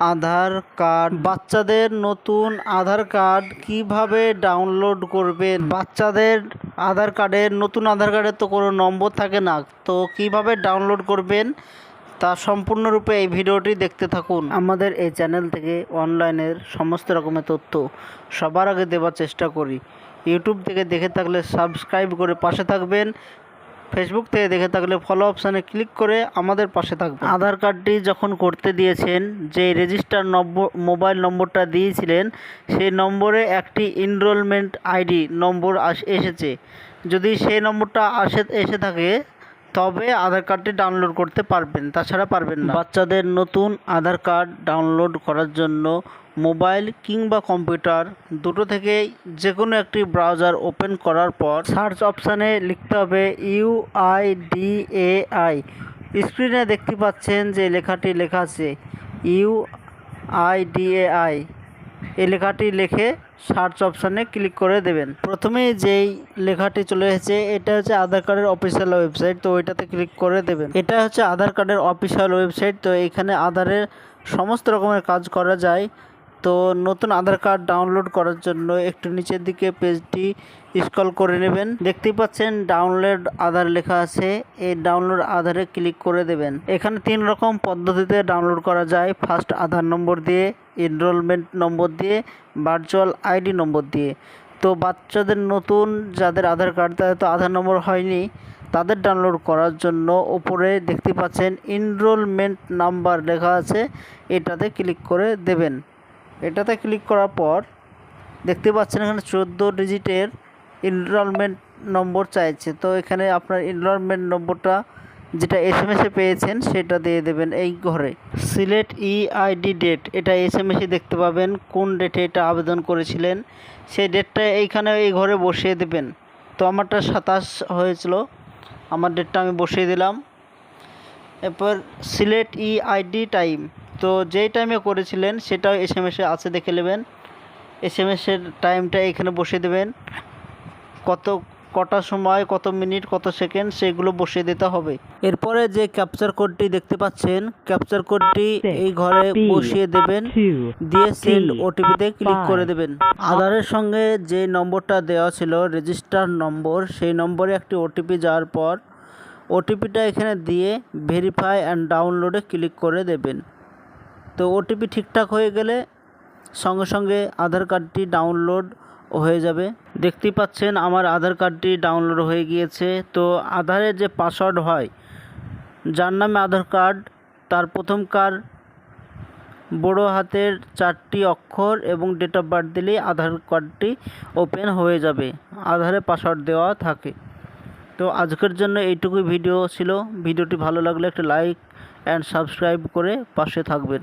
আধার card. বাচ্চাদের নতুন আধার card কীভাবে ডাউনলোড করবেন? বাচ্চাদের আধার কার্ডের, নতুন আধার কার্ডের তো কোনো নম্বর থাকে না। তো কীভাবে ডাউনলোড করবেন? তা সম্পূর্ণরূপে এই ভিডিওটি দেখতে থাকুন। আমাদের এই চ্যানেল থেকে অনলাইনের সমস্ত রকমের তথ্য সবার আগে দেওয়ার চেষ্টা করি। ইউটিউব থেকে দেখে থাকলে সাবস্ক্রাইব করে পাশে থাকবেন। ফেসবুক থেকে দেখে থাকলে ফলো অপশানে ক্লিক করে আমাদের পাশে থাকবে আধার কার্ডটি যখন করতে দিয়েছেন, যে রেজিস্টার নম্বর মোবাইল নম্বরটা দিয়েছিলেন, সেই নম্বরে একটি এনরোলমেন্ট আইডি নম্বর এসেছে। যদি সেই নম্বরটা আসে, এসে থাকে তবে আধার কার্ডটি ডাউনলোড করতে পারবেন, তাছাড়া পারবেন না। বাচ্চাদের নতুন আধার কার্ড ডাউনলোড করার জন্য মোবাইল কিংবা কম্পিউটার দুটো থেকেই যে কোনো একটি ব্রাউজার ওপেন করার পর সার্চ অপশানে লিখতে হবে U I D A I স্ক্রিনে দেখতে পাচ্ছেন যে লেখাটি লেখা আছে U I D A I এই লেখাটি লিখে সার্চ অপশানে ক্লিক করে দেবেন। প্রথমে যেই লেখাটি চলে এসেছে, এটা হচ্ছে আধার কার্ডের অফিসিয়াল ওয়েবসাইট, তো ওইটাতে ক্লিক করে দেবেন। এটা হচ্ছে আধার কার্ডের অফিসিয়াল ওয়েবসাইট, তো এখানে আধারের সমস্ত রকমের কাজ করা যায়। তো নতুন আধার কার্ড ডাউনলোড করার জন্য একটু নিচের দিকে পেজটি স্ক্রল করে নেবেন। দেখতেই পাচ্ছেন, ডাউনলোড আধার লেখা আছে। এই ডাউনলোড আধারে ক্লিক করে দেবেন। এখানে তিন রকম পদ্ধতিতে ডাউনলোড করা যায়। ফার্স্ট, আধার নম্বর দিয়ে এনরোলমেন্ট নম্বর দিয়ে ভার্চুয়াল আইডি নম্বর দিয়ে। তো বাচ্চাদের নতুন যাদের আধার কার্ড তাদের তো আধার নম্বর হয়নি, তাদের ডাউনলোড করার জন্য ওপরে দেখতে পাচ্ছেন এনরোলমেন্ট নাম্বার লেখা আছে, এটাতে ক্লিক করে দেবেন। এটাতে ক্লিক করার পর দেখতে পাচ্ছেন এখানে চোদ্দ ডিজিটের এনরোলমেন্ট নম্বর চাইছে। তো এখানে আপনার এনরোলমেন্ট নম্বরটা যেটা এস এম এসে পেয়েছেন, সেটা দিয়ে দেবেন এই ঘরে। সিলেট ই আইডি ডেট এটা এস এম এসে দেখতে পাবেন কোন ডেটে এটা আবেদন করেছিলেন। সেই ডেটটা এইখানে এই ঘরে বসিয়ে দেবেন। তো আমারটা সাতাশ হয়েছিল, আমার ডেটটা আমি বসিয়ে দিলাম। এরপর সিলেট ই আইডি টাইম তো যেই টাইমে করেছিলেন, সেটাও এস এম এসে আছে, দেখে নেবেন। এস এম এসের টাইমটা এখানে বসিয়ে দেবেন। কত কটা সময়, কত মিনিট, কত সেকেন্ড, সেগুলো বসিয়ে দিতে হবে। এরপরে যে ক্যাপচার কোডটি দেখতে পাচ্ছেন ক্যাপচার কোডটি এই ঘরে বসিয়ে দেবেন, দিয়ে সেন্ড ওটিপিতে ক্লিক করে দেবেন। আধারের সঙ্গে যে নম্বরটা দেওয়া ছিল রেজিস্টার নম্বর, সেই নম্বরে একটি ওটিপি যাওয়ার পর ওটিপিটা এখানে দিয়ে ভেরিফাই অ্যান্ড ডাউনলোডে ক্লিক করে দেবেন। তো ওটিপি ঠিকঠাক হয়ে গেলে সঙ্গে সঙ্গে আধার কার্ডটি ডাউনলোড হয়ে যাবে। দেখতেই পাচ্ছেন আমার আধার কার্ডটি ডাউনলোড হয়ে গিয়েছে। তো আধারের যে পাসওয়ার্ড হয়, যার নামে আধার কার্ড, তার প্রথম কার, বড় হাতের চারটি অক্ষর এবং ডেট অফ বার্থ দিলেই আধার কার্ডটি ওপেন হয়ে যাবে। আধারে পাসওয়ার্ড দেওয়া থাকে। তো আজকের জন্য এইটুকুই ভিডিও ছিল। ভিডিওটি ভালো লাগলে একটা লাইক অ্যান্ড সাবস্ক্রাইব করে পাশে থাকবেন।